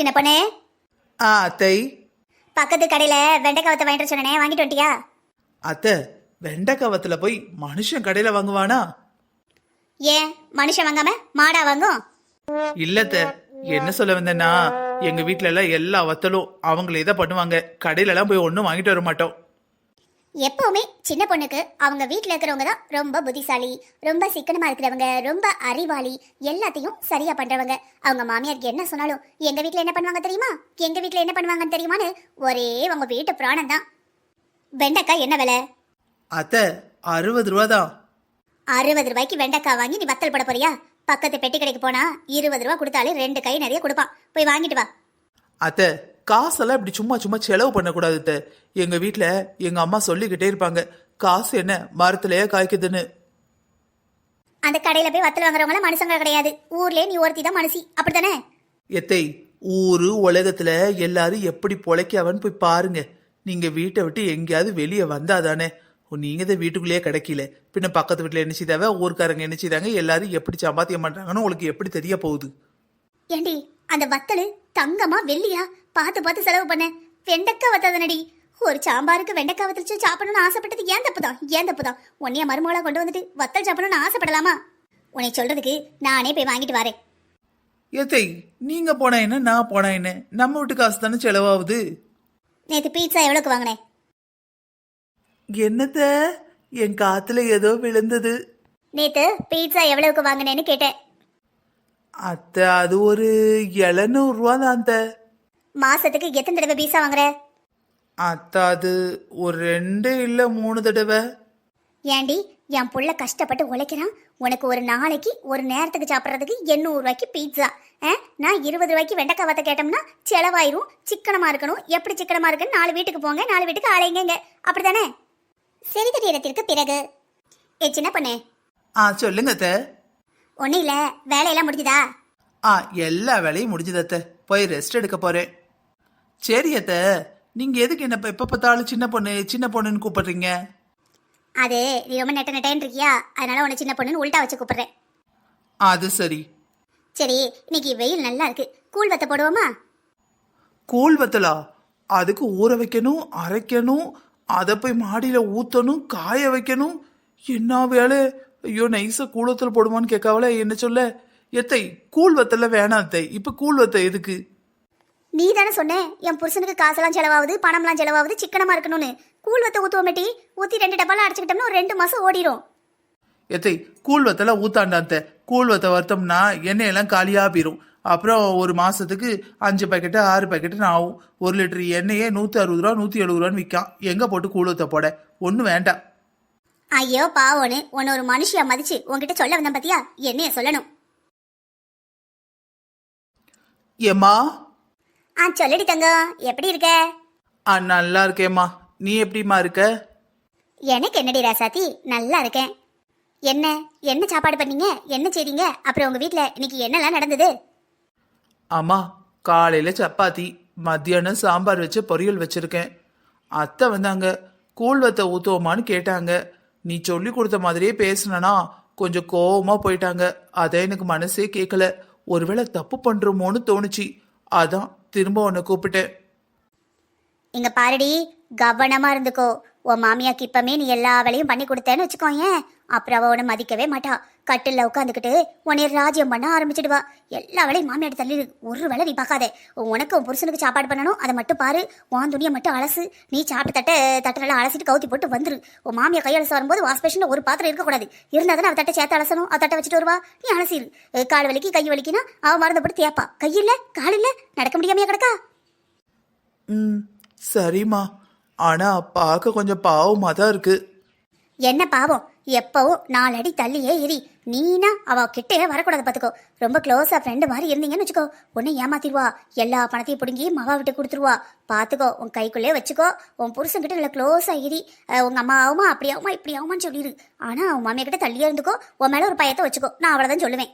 சின்ன பொண்ணு? ஆ அத்தை. பக்கத்து கடையில வெண்டைக்காவத்தை வாங்கிட்டு சொன்னனே வாங்கிட்டு வந்துட்டியா? அத்தை வெண்டைக்காவத்துல போய் மனுஷன் கடையில வாங்குவானா? ஏன் மனுஷன் வாங்காம மாடா வாங்கும்? இல்லத்த என்ன சொல்ல வந்தேன்னா எங்க வீட்ல எல்லாம் எல்லா வத்தலும் அவங்களே தான் பண்ணுவாங்க. கடையில எல்லாம் போய் ஒன்றும் வாங்கிட்டு வர மாட்டோம். எப்பவுமே சின்ன பொண்ணுக்கு அவங்க வீட்ல இருக்கிறவங்க தான் ரொம்ப புத்திசாலி ரொம்ப சிக்கனமா இருக்கிறவங்க ரொம்ப அறிவாளி எல்லாத்தையும் சரியா பண்றவங்க. அவங்க மாமியாருக்கு என்ன சொன்னாலும் எங்க வீட்ல என்ன பண்ணுவாங்க தெரியுமா? எங்க வீட்ல என்ன பண்ணுவாங்கன்னு தெரியுமான்னு ஒரே அவங்க வீட்டு பிராணம் தான். வெண்டைக்காய் என்ன விலை? அத்தை அறுபது ரூபா தான். அறுபது ரூபாய்க்கு வெண்டைக்காய் வாங்கி நீ வத்தல் போட போறியா? பக்கத்து பெட்டி கடைக்கு போனா இருபது ரூபா கொடுத்தாலே ரெண்டு கை நிறைய கொடுப்பான். போய் வாங்கிட்டு வா. அத்தை காசெல்லாம் இப்படி சும்மா சும்மா செலவு பண்ணக்கூடாது அத்தை எங்க வீட்ல எங்க அம்மா சொல்லிக்கிட்டே இருப்பாங்க. காசு என்ன மரத்திலேயே காய்க்குதுன்னு. அந்த கடையில போய் வத்தல் வாங்குறவங்கள மனுஷங்க கிடையாது. ஊர்லயே நீ ஒருத்தி தான் மனுஷி. அப்படித்தானே? எத்தை ஊரு உலகத்துல எல்லாரும் எப்படி பொழைக்காவன்னு போய் பாருங்க. நீங்க வீட்டை விட்டு எங்கேயாவது வெளியே வந்தாதானே நீங்க தான் வீட்டுக்குள்ளேயே கிடைக்கல. பின்ன பக்கத்து வீட்டுல என்ன செய்தாவ? ஊர்க்காரங்க என்ன செய்தாங்க? எல்லாரும் எப்படி சம்பாத்தியம் பண்றாங்கன்னு உங்களுக்கு எப்படி தெரிய போகுது? ஏண்டி அந்த வத்தலு தங்கமா வெள்ளியா? பார்த்து பார்த்து செலவு பண்ண. வெண்டைக்காய் வத்தாதனடி. ஒரு சாம்பாருக்கு வெண்டைக்காய் வத்தலிச்சு சாப்பிடணும்னு ஆசைப்பட்டது ஏன் தப்பு தான் ஏன் தப்பு தான் உன்னைய மருமகளா கொண்டு வந்துட்டு வத்தல் சாப்பிடணும்னு ஆசைப்படலாமா? உன்னை சொல்றதுக்கு நானே போய் வாங்கிட்டு வரேன். எத்தை நீங்க போனா என்ன நான் போனா என்ன? நம்ம வீட்டு காசு தானே செலவாகுது? நேத்து பீட்சா எவ்வளவுக்கு வாங்கினேன் என்னத்த? என் காத்துல ஏதோ விழுந்தது. நேத்து பீட்சா எவ்வளவுக்கு வாங்கினேன்னு கேட்டேன். அத்தை அது ஒரு எழுநூறு ரூபா தான் அத்தை மாசத்துக்கு எத்தனை தடவை பீட்சா வாங்குற? அத்தை அது ஒரு ரெண்டு இல்ல மூணு தடவை. ஏண்டி என் புள்ள கஷ்டப்பட்டு உழைக்கிறான். உனக்கு ஒரு நாளைக்கு ஒரு நேரத்துக்கு சாப்பிட்றதுக்கு எண்ணூறு ரூபாய்க்கு பீட்சா நான் இருபது ரூபாய்க்கு வெண்டைக்காய் வத்த கேட்டோம்னா செலவாயிரும். சிக்கனமா இருக்கணும். எப்படி சிக்கனமா இருக்குன்னு நாலு வீட்டுக்கு போங்க நாலு வீட்டுக்கு ஆளைங்க அப்படிதானே சிறிது நேரத்திற்கு பிறகு. ஏ சின்ன பொண்ணு. ஆ சொல்லுங்க அத்தை. ஒன்றும் இல்லை வேலையெல்லாம் முடிஞ்சுதா? ஆ எல்லா வேலையும் முடிஞ்சது அத்தை போய் ரெஸ்ட் எடுக்க போறேன். சரி அத்தை நீங்க எதுக்கு என்ன எப்ப பார்த்தாலும் சின்ன பொண்ணு சின்ன பொண்ணுன்னு கூப்பிடுறீங்க? அது நீ ரொம்ப நெட்ட நெட்டேன்னு இருக்கியா? அதனால உன்னை சின்ன பொண்ணுன்னு உள்டா வச்சு கூப்பிடுறேன். அது சரி. சரி இன்னைக்கு வெயில் நல்லா இருக்கு. கூழ் வத்த போடுவோமா? கூழ் வத்தலா? அதுக்கு ஊற வைக்கணும் அரைக்கணும் அதை போய் மாடியில ஊத்தணும் காய வைக்கணும். என்ன வேலை? ஐயோ நைஸா கூழத்தில் போடுமான்னு கேட்காவல என்ன சொல்ல? எத்தை கூழ் வத்தல வேணாம் அத்தை. இப்ப கூழ் வத்த எதுக்கு? நீ தானே சொன்ன என் புருஷனுக்கு காசெல்லாம் செலவாகுது பணம்லாம் செலவாகுது சிக்கனமா இருக்கணும்னு. கூழ் வத்த ஊத்துவோமேட்டி ஊத்தி ரெண்டு டப்பாலாம் அடிச்சுக்கிட்டோம்னா ஒரு ரெண்டு மாசம் ஓடிரும். எத்தை கூழ் வத்தல ஊத்தாண்டாந்த கூழ் வத்த வறுத்தோம்னா எண்ணெயெல்லாம் காலியா போயிரும். அப்புறம் ஒரு மாசத்துக்கு அஞ்சு பாக்கெட்டு ஆறு பாக்கெட்டு ஆகும். ஒரு லிட்டர் எண்ணெயே நூத்தி அறுபது ரூபா நூத்தி எழுபது ரூபான்னு விற்கான் எங்க போட்டு கூழ் வத்த போட? ஒன்றும் வேண்டாம். ஐயோ பாவோன்னு உன்னை ஒரு மனுஷியா மதிச்சு உன்கிட்ட சொல்ல வந்தேன் பாத்தியா? என்னைய சொல்லணும். ஏம்மா? ஆ சொல்லடி தங்கம். எப்படி இருக்க? ஆ நல்லா இருக்கேம்மா. நீ எப்படிம்மா இருக்க? எனக்கு என்னடி ராசாத்தி? நல்லா இருக்கேன். என்ன? என்ன சாப்பாடு பண்ணீங்க? என்ன செய்தீங்க? அப்புறம் உங்க வீட்ல இன்னைக்கு என்னெல்லாம் நடந்தது? அம்மா காலையில சப்பாத்தி மத்தியானம் சாம்பார் வச்சு பொரியல் வச்சிருக்கேன். அத்தை வந்தாங்க. கூழ் வத்த ஊத்துவோமான்னு கேட்டாங்க. நீ சொல்லி கொடுத்த மாதிரியே பேசுனனா? கொஞ்சம் கோவமா போயிட்டாங்க. அதை எனக்கு மனசே கேட்கல ஒருவேளை தப்பு பண்றோமோன்னு தோணுச்சு. அதான் திரும்ப உன்னை கூப்பிட்டேன். இங்க பாருடி கவனமா இருந்துக்கோ. உன் மாமியாக்கு இப்பமே நீ எல்லா வேலையும் பண்ணி கொடுத்தேன்னு வச்சுக்கோயேன். அப்புறம் அவ உன்னை மதிக்கவே மாட்டா. கட்டில்ல உட்காந்துக்கிட்டு உன்னை ராஜ்யம் பண்ண ஆரம்பிச்சிடுவா. எல்லா வேலையும் மாமியார் தள்ளி ஒரு வேலை நீ பார்க்காத. உனக்கு உன் புருஷனுக்கு சாப்பாடு பண்ணணும். அதை மட்டும் பாரு. உன் துணியை மட்டும் அலசு. நீ சாப்பிட்டு தட்டை தட்டை நல்லா அலசிட்டு கவுத்தி போட்டு வந்துரு. உன் மாமியா கையலச வரும்போது வாஷ் பேஷன்ல ஒரு பாத்திரம் இருக்கக்கூடாது. இருந்தா தானே அவ தட்டை சேர்த்து அலசணும். அவ தட்டை வச்சுட்டு வருவா. நீ அலசிடு கால் வலிக்கு கை வலிக்குன்னா அவ மறந்து போட்டு தேப்பா கையில்ல காலில்ல நடக்க முடியாமையா கிடக்கா? ம் சரிம்மா. ஆனா பார்க்க கொஞ்சம் பாவமா தான் இருக்கு. என்ன பாவம்? எப்பவும் நாலடி தள்ளியே இரி. நீனா அவ கிட்டே வரக்கூடாது பாத்துக்கோ. ரொம்ப க்ளோஸா ஃப்ரெண்டு மாதிரி இருந்தீங்கன்னு வச்சுக்கோ. உன்னை ஏமாத்திடுவா. எல்லா பணத்தையும் பிடுங்கி மகா விட்டு கொடுத்துருவா. பாத்துக்கோ உன் கைக்குள்ளே வச்சுக்கோ. உன் புருஷன்கிட்ட நல்லா க்ளோஸா இரி. உங்கள் உங்க அம்மா ஆகுமா அப்படி ஆகுமா இப்படி ஆகுமான்னு சொல்லிடு ஆனா உன் மாமியா கிட்ட தள்ளியே இருந்துக்கோ. உன் மேல ஒரு பயத்தை வச்சுக்கோ. நான் அவ்வளவுதான் சொல்லுவேன்.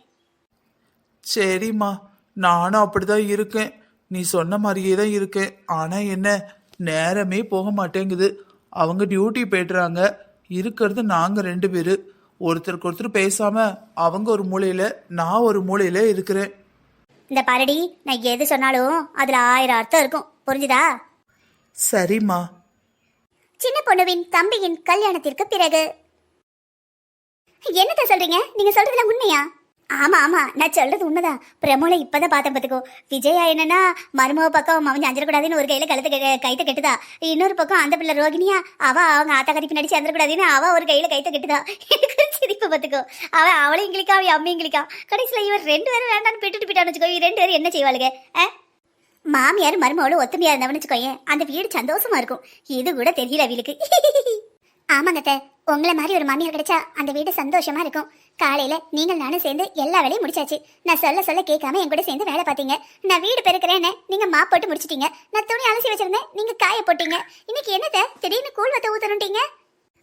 சரிம்மா. நானும் அப்படிதான் இருக்கேன். நீ சொன்ன மாதிரியே தான் இருக்கேன். ஆனா என்ன? நேரமே போக மாட்டேங்குது. அவங்க டியூட்டி போயிடுறாங்க இருக்கிறது. நாங்க ரெண்டு பேரு. ஒருத்தருக்கு ஒருத்தர் பேசாம அவங்க ஒரு மூலையில நான் ஒரு மூலையில இருக்கிறேன். இந்த பாரடி நான் எது சொன்னாலும் அதுல ஆயிரம் அர்த்தம் இருக்கும். புரிஞ்சுதா? சரிம்மா. சின்ன பொண்ணுவின் தம்பியின் கல்யாணத்திற்கு பிறகு. என்னத்த சொல்றீங்க? நீங்க சொல்றதுல உண்மையா? ஆமா ஆமா. நான் சொல்றது உண்மைதான். பிரமோல இப்பதான் பார்த்தேன் பார்த்துக்கோ. விஜயா என்னன்னா மருமக பக்கம் அவன் அஞ்சிடக்கூடாதுன்னு ஒரு கையில கழுத்து கைத்த கெட்டுதா? இன்னொரு பக்கம் அந்த பிள்ளை ரோகிணியா அவ அவங்க ஆத்தா பின்னாடி சேர்ந்துடக்கூடாதுன்னு அவ ஒரு கையில கைத்த கெட்டுதா? எனக்கு சிரிப்பு பார்த்துக்கோ. அவ அவளையும் கிளிக்கா அவன் அம்மையும் கிளிக்கா கடைசியில் இவர் ரெண்டு பேரும் வேண்டான்னு பிட்டுட்டு போயிட்டான்னு வச்சுக்கோ. ரெண்டு பேரும் என்ன செய்வாளுங்க? மாமியார் மருமகளும் ஒத்துமையா இருந்தவனு வச்சுக்கோயேன் அந்த வீடு சந்தோஷமா இருக்கும். இது கூட தெரியல அவளுக்கு ஆமாங்க உங்களை மாதிரி ஒரு மாமியார் கிடைச்சா அந்த வீடு சந்தோஷமா இருக்கும். காலையில நீங்கள் நானும் சேர்ந்து எல்லா வேலையும் முடிச்சாச்சு. நான் சொல்ல சொல்ல கேட்காம என் கூட சேர்ந்து வேலை பார்த்தீங்க. நான் வீடு பெருக்கிறேன்னு நீங்க மாப் போட்டு முடிச்சிட்டீங்க. நான் துணி அலசி வச்சிருந்தேன். நீங்க காய போட்டீங்க. இன்னைக்கு என்னத்த திடீர்னு கூழ் வத்த ஊத்தணுட்டீங்க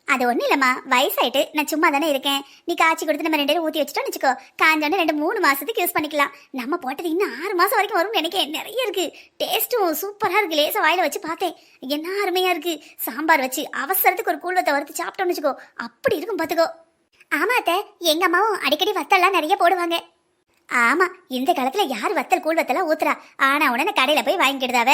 அது ஒன்றும் இல்லைம்மா. வயசாயிட்டு நான் சும்மா தானே இருக்கேன். நீ காய்ச்சி கொடுத்து நம்ம ரெண்டு பேரும் ஊற்றி வச்சுட்டோம்னு வச்சுக்கோ. காஞ்சோன்னு ரெண்டு மூணு மாசத்துக்கு யூஸ் பண்ணிக்கலாம். நம்ம போட்டது இன்னும் ஆறு மாசம் வரைக்கும் வரும்னு நினைக்கிறேன். நிறைய இருக்கு. டேஸ்ட்டும் சூப்பரா இருக்கு. லேசாக வாயில வச்சு பார்த்தேன். என்ன அருமையா இருக்கு. சாம்பார் வச்சு அவசரத்துக்கு ஒரு கூழ்வத்தை வறுத்து சாப்பிட்டோம்னு வச்சுக்கோ. அப்படி இருக்கும் பார்த்துக்கோ ஆமா அத்தை எங்க அம்மாவும் அடிக்கடி வத்தல்லாம் நிறைய போடுவாங்க. ஆமா இந்த காலத்துல யார் வத்தல் கூழ் வத்தலாம் ஊத்துறா? ஆனா உடனே கடையில போய் வாங்கிக்கிடுதாவ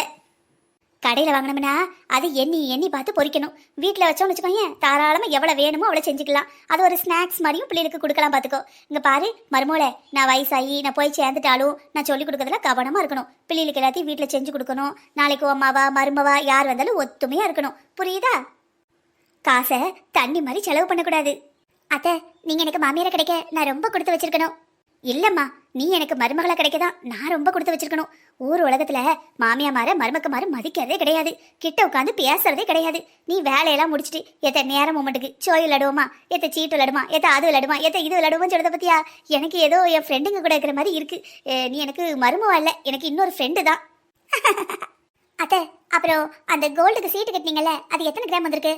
கடையில் வாங்கினோம்னா அது எண்ணி எண்ணி பார்த்து பொறிக்கணும். வீட்டில் வச்சோம்னு வச்சுக்கோங்க தாராளமாக எவ்வளோ வேணுமோ அவ்வளோ செஞ்சுக்கலாம். அது ஒரு ஸ்நாக்ஸ் மாதிரியும் பிள்ளைகளுக்கு கொடுக்கலாம் பார்த்துக்கோ இங்கே பாரு மருமோளை நான் வயசாகி நான் போய் சேர்ந்துட்டாலும் நான் சொல்லி கொடுக்கறதுல கவனமாக இருக்கணும். பிள்ளைகளுக்கு எல்லாத்தையும் வீட்டில் செஞ்சு கொடுக்கணும். நாளைக்கு அம்மாவா மருமவா யார் வந்தாலும் ஒத்துமையாக இருக்கணும். புரியுதா? காசை தண்ணி மாதிரி செலவு பண்ணக்கூடாது. அத்தை நீங்கள் எனக்கு மாமியாரை கிடைக்க நான் ரொம்ப கொடுத்து வச்சிருக்கணும். இல்லம்மா நீ எனக்கு மருமகளா கிடைக்கதான் நான் ரொம்ப கொடுத்து வச்சிருக்கணும். ஊர் உலகத்துல மாமியாமார மருமக்கமார மதிக்கிறதே கிடையாது. கிட்ட உட்காந்து பேசுறதே கிடையாது. நீ வேலையெல்லாம் முடிச்சிட்டு எத்த நேரம் மூமெண்ட்டுக்கு சோய் விளாடுவோமா எத்த சீட்டு விளாடுமா எத்த அது விளாடுமா எத்த இது விளையாடுவோம் சொல்றத பத்தியா? எனக்கு ஏதோ என் ஃப்ரெண்டுங்க கூட இருக்கிற மாதிரி இருக்கு. நீ எனக்கு மருமவா இல்ல எனக்கு இன்னொரு ஃப்ரெண்டு தான். அத்தை அப்புறம் அந்த கோல்டுக்கு சீட்டு கட்டினீங்கல்ல அது எத்தனை கிராம் வந்திருக்கு?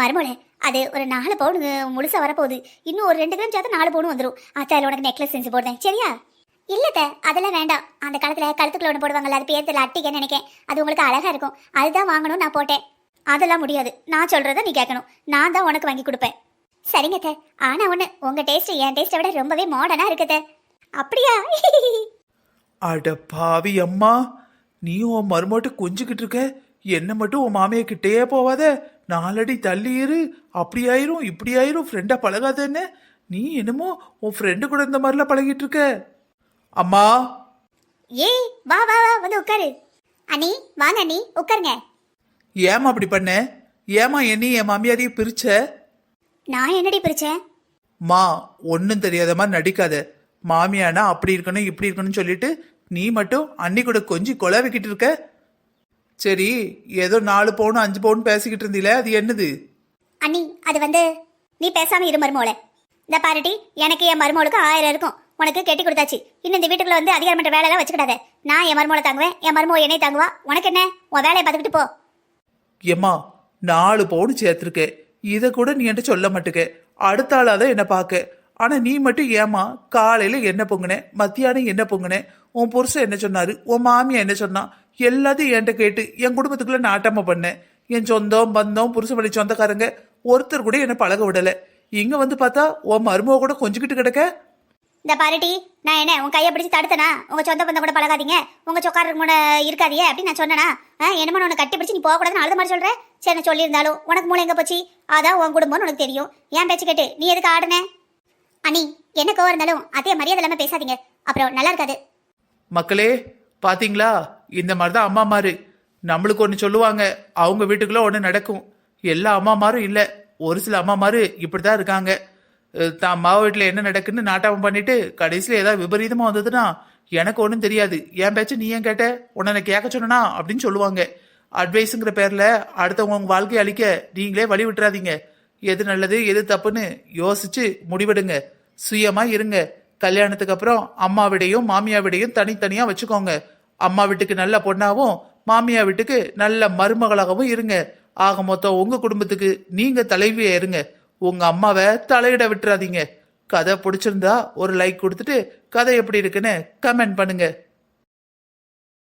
மருமோளே அது ஒரு நாலு பவுனு முழுசா வரப்போகுது. இன்னும் ஒரு ரெண்டு கிராம் சேர்த்து நாலு பவுன் வந்துடும் அத்தை அதில் உனக்கு நெக்லஸ் செஞ்சு போடுறேன். சரியா? இல்லத்த அதெல்லாம் வேண்டாம். அந்த காலத்தில் கழுத்துக்குள்ள ஒன்று போடுவாங்கல்ல அது பேர் அட்டிக்கன்னு நினைக்கேன். அது உங்களுக்கு அழகாக இருக்கும். அதுதான் வாங்கணும் நான் போட்டேன். அதெல்லாம் முடியாது. நான் சொல்கிறத நீ கேட்கணும். நான் தான் உனக்கு வாங்கி கொடுப்பேன். சரிங்க ஆனால் ஒன்று உங்கள் டேஸ்ட்டு என் டேஸ்ட்டை விட ரொம்பவே மாடர்னாக இருக்குதே அப்படியா? அட பாவி அம்மா நீ உன் மருமட்டு கொஞ்சிக்கிட்டு இருக்க? என்ன மட்டும் உன் மாமியா கிட்டேயே போவாத? நாலடி தள்ளி இரு. அப்படி ஆயிரும் இப்படி ஆயிரும். ஃப்ரெண்டா பழகாதன்னு. நீ என்னமோ உன் ஃப்ரெண்டு கூட இந்த மாதிரிலாம் பழகிட்டு இருக்க. அம்மா. ஏய் வா வா வா வந்து உட்காரு. அண்ணி வாங்க அண்ணி உட்காருங்க. ஏமா அப்படி பண்ண? ஏமா என்னை என் மாமியாரையும் பிரிச்ச? நான் என்னடி பிரிச்சேன்? மா ஒன்றும் தெரியாத மாதிரி நடிக்காத. மாமியானா அப்படி இருக்கணும் இப்படி இருக்கணும்னு சொல்லிட்டு நீ மட்டும் அன்னி கூட கொஞ்சி கொலவிக்கிட்டு இருக்க. சரி ஏதோ நாலு பவுன் அஞ்சு பவுன் பேசிக்கிட்டு இருந்தீல அது என்னது? அண்ணி அது வந்து நீ பேசாம இரு மருமோளே. இந்த பாருட்டி எனக்கு என் மருமோளுக்கு ஆயிரம் இருக்கும். உனக்கு கெட்டி கொடுத்தாச்சு. இன்னும் இந்த வீட்டுக்குள்ள வந்து அதிகாரம் பண்ற வேலையெல்லாம் வச்சுக்கிடாத. நான் என் மருமோளை தாங்குவேன் என் மருமோ என்னை தாங்குவா. உனக்கு என்ன? உன் வேலையை பார்த்துக்கிட்டு போ. ஏம்மா நாலு பவுன் சேர்த்துருக்க. இதை கூட நீ என்கிட்ட சொல்ல மாட்டுக்க. அடுத்த ஆளாதான் என்ன பார்க்க. ஆனா நீ மட்டும் ஏமா காலையில என்ன பொங்குனே மத்தியானம் என்ன பொங்குனே? உன் புருஷன் என்ன சொன்னாரு? உன் மாமியா என்ன சொன்னா? எல்லாத்தையும் என்கிட்ட கேட்டு என் குடும்பத்துக்குள்ள நாட்டாம பண்ணேன் என் சொந்தம் பந்தம் புருஷன் வழி சொந்தக்காரங்க ஒருத்தர் கூட என்ன பழக விடல. இங்க வந்து பார்த்தா உன் மருமக கூட கொஞ்சிக்கிட்டு கிடக்க. இந்த பாருட்டி நான் என்ன உன் கையை பிடிச்சி தடுத்தனா? உங்க சொந்த பந்தம் கூட பழகாதீங்க. உங்க சொக்காரருக்கு கூட இருக்காதியே அப்படின்னு நான் சொன்னனா? என்னமோ உன்னை கட்டி பிடிச்சி நீ போகக்கூடாதுன்னு அழுத மாதிரி சொல்றேன் சரி நான் சொல்லியிருந்தாலும் உனக்கு மூளை எங்க போச்சு? அதான் உன் குடும்பம்னு உனக்கு தெரியும். ஏன் பேச்சு கேட்டு நீ எதுக்கு ஆடுன? அண்ணி என்ன கோவம் இருந்தாலும் அதே மரியாதை இல்லாம பேசாதீங்க. அப்புறம் நல்லா இருக்காது. மக்களே பாத்தீங்களா? இந்த மாதிரி தான் அம்மா மாறு நம்மளுக்கு ஒன்று சொல்லுவாங்க அவங்க வீட்டுக்குள்ள ஒன்று நடக்கும். எல்லா அம்மா மாரும் இல்லை. ஒரு சில அம்மா மாரு இப்படி தான் இருக்காங்க தான் அம்மா வீட்டில் என்ன நடக்குன்னு நாட்டாமம் பண்ணிட்டு கடைசியில் ஏதாவது விபரீதமாக வந்ததுன்னா எனக்கு ஒன்றும் தெரியாது. என் பேச்சு நீ ஏன் கேட்ட? உன்னை கேட்க சொன்னா அப்படின்னு சொல்லுவாங்க. அட்வைஸுங்கிற பேரில் அடுத்தவங்க உங்க வாழ்க்கையை அழிக்க நீங்களே வழி விட்டுறாதீங்க. எது நல்லது எது தப்புன்னு யோசிச்சு முடிவெடுங்க. சுயமாக இருங்க. கல்யாணத்துக்கு அப்புறம் அம்மாவிடையும் மாமியாவிடையும் தனித்தனியாக வச்சுக்கோங்க. அம்மா வீட்டுக்கு நல்ல பொண்ணாவும் மாமியா வீட்டுக்கு நல்ல மருமகளாகவும் இருங்க. ஆக மொத்தம் உங்க குடும்பத்துக்கு நீங்க தலைவியா இருங்க. உங்க அம்மாவை தலையிட விட்டுறாதீங்க. கதை பிடிச்சிருந்தா ஒரு லைக் கொடுத்துட்டு கதை எப்படி இருக்குன்னு கமெண்ட் பண்ணுங்க.